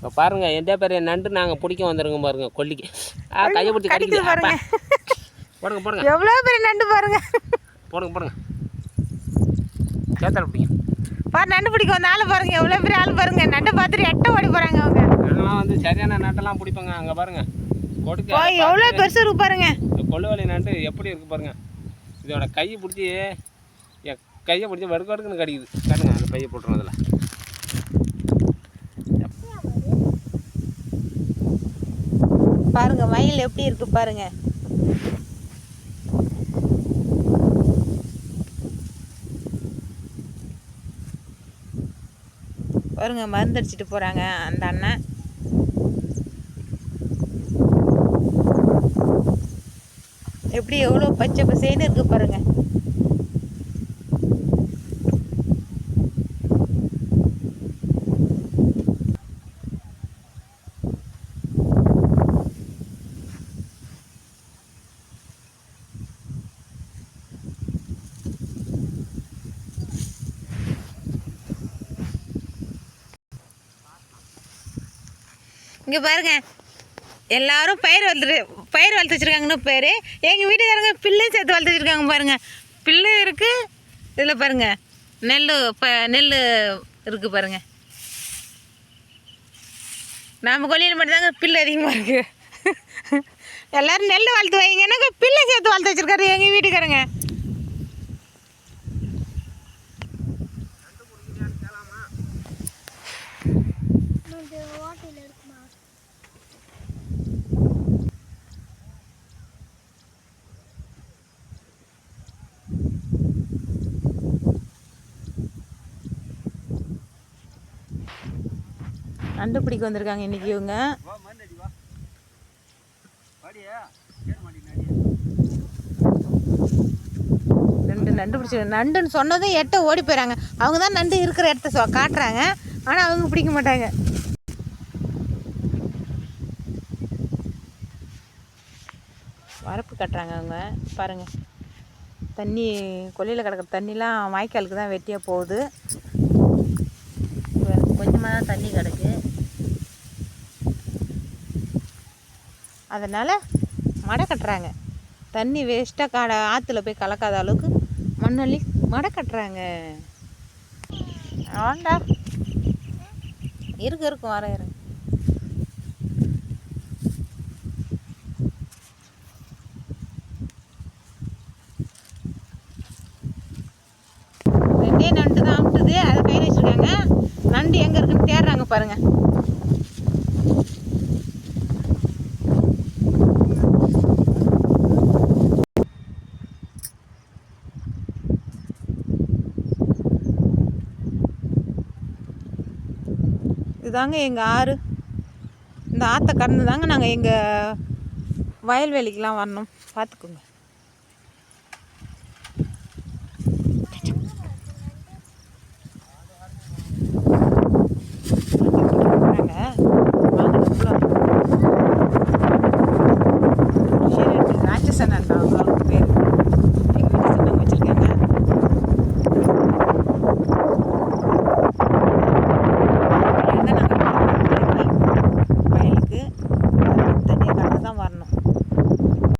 இப்போ பாருங்க எந்த பெரிய நண்டு நாங்கள் பிடிக்க வந்துருங்க பாருங்க கொல்லிக்கு. ஆ கையை பிடிச்சி கடிக்குது பாருங்க. போடுங்க போடுங்க. எவ்வளோ பெரிய நண்டு பாருங்க. போடுங்க போடுங்க. சேத்தல் பிடிங்க. பாரு நண்டு பிடிக்க வந்த ஆள் பாருங்க எவ்வளோ பெரிய ஆள் பாருங்க. நண்டு பார்த்துட்டு எட்ட ஓடி போகிறாங்க அவங்க. நாங்களாம் வந்து சரியான நண்டெல்லாம் பிடிப்பாங்க அங்கே பாருங்க. கொடுக்க எவ்வளோ பெருசு இருக்கு பாருங்க. இந்த கொள்ளுவலி நண்டு எப்படி இருக்கு பாருங்க. இதோட கையை பிடிச்சி என் கையை பிடிச்சி வடுக்கு வடுக்குன்னு கடிக்குது. காட்டுங்க அந்த பையை போட்டுரும் அதில் பாருங்க மயில் எப்படி இருக்கு பாருங்க. பாருங்க மருந்தடிச்சிட்டு போறாங்க அந்த அண்ணன். எப்படி எவ்வளோ பச்சை பசேன்னு இருக்கு பாருங்க. இங்கே பாருங்க. எல்லாரும் பயிர் வளர்த்து பயிர் வளர்த்து வச்சுருக்காங்கன்னு பேர். எங்கள் வீட்டுக்காரங்க பிள்ளையும் சேர்த்து வளர்த்து வச்சுருக்காங்க பாருங்கள் பிள்ளை இருக்குது இதில் பாருங்க. நெல் ப நெல் இருக்குது பாருங்க. நம்ம கொல்லியில் மட்டும்தாங்க பிள்ளை அதிகமாக இருக்குது எல்லாரும் நெல் வளர்த்து வைங்கன்னா பிள்ளை சேர்த்து வளர்த்து வச்சுருக்காரு எங்கள் வீட்டுக்காரங்க? நண்டு பிடிக்க வந்திருக்காங்க இன்றைக்கி இவங்க. ரெண்டு நண்டு பிடிச்சி நண்டுன்னு சொன்னதும் எட்ட ஓடி போயிறாங்க. அவங்க தான் நண்டு இருக்கிற இடத்த சொ காட்டுறாங்க. ஆனால் அவங்க பிடிக்க மாட்டாங்க. வரப்பு கட்டுறாங்க அவங்க. பாருங்க. தண்ணி கொல்லையில் கிடக்கிற தண்ணிலாம் வாய்க்காலுக்கு தான் வெட்டியாக போகுது. கொஞ்சமாக தான் தண்ணி கிடக்கு. அதனால் மடை கட்டுறாங்க. தண்ணி வேஸ்ட்டாக காட ஆற்றுல போய் கலக்காத அளவுக்கு மண்ணள்ளி மடை கட்டுறாங்க. ஆண்டா. இருக்கு இருக்கும் வர இருங்க ரெண்டே நண்டு தான் அமுட்டுது அதை கையில் வச்சுருக்காங்க. நண்டு எங்கே இருக்குன்னு தேடுறாங்க பாருங்கள் இதுதாங்க எங்கள் ஆறு. இந்த ஆற்றை கடந்து தாங்க நாங்கள் எங்கள் வயல்வெளிக்கெலாம் வரணும் பார்த்துக்கோங்க ராட்சசன்